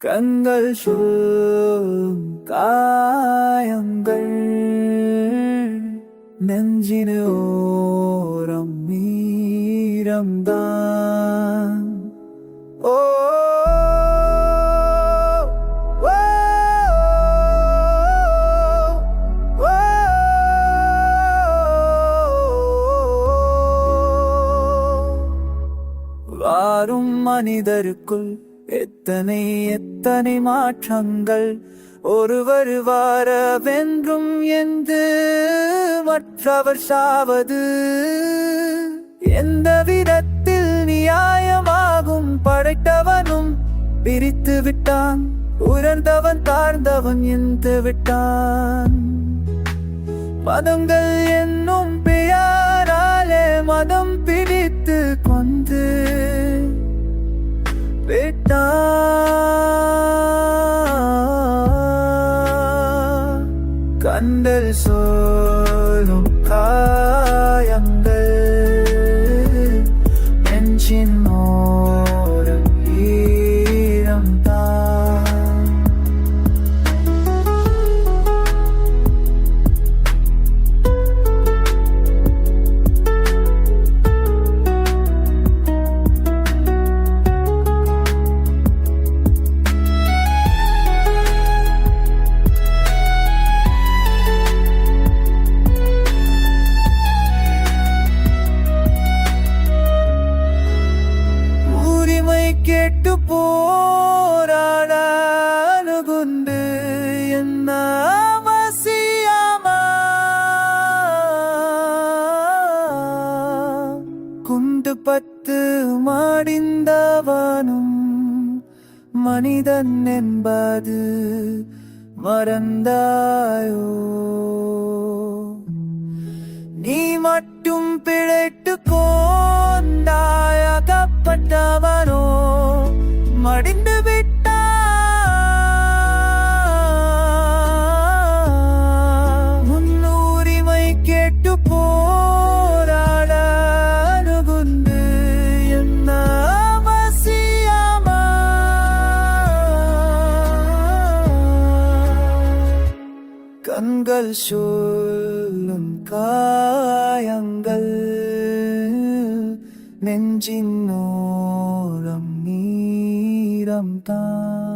கண்கள் சொல்லும் காயங்கள் நெஞ்சின ஓரம் மீரம்தான் ஓ. வாரும் மனிதருக்குள் எத்தனை எத்தனை மாற்றங்கள் ஒருவர் வாரவென்றும் என்று மற்றவர் சாவது? எந்த விதத்தில் நியாயமாகும் படைத்தவனும் பிரித்து விட்டான் உயர்ந்தவன் தாழ்ந்தவன் என்று விட்டான். மதங்கள் என்னும் கண்டல் சொல்லும் காயங்கள் கேட்டு போராட அணுகுண்டு என்ன அவசியமா? குண்டு பத்து மாடிந்தவானும் மனிதன் என்பது மறந்தாயோ? நீ மட்டும் பிழைத்து கொண்டாய் அகப்பட்டவனோ மடிந்து விட்டான் முன்னுரிமை கேட்டு போராட அணுகுண்டு என்ன அவசியமா கண்கள் சொல்லும் காயங்கள் நெஞ்சின் நோ உலகம்தான்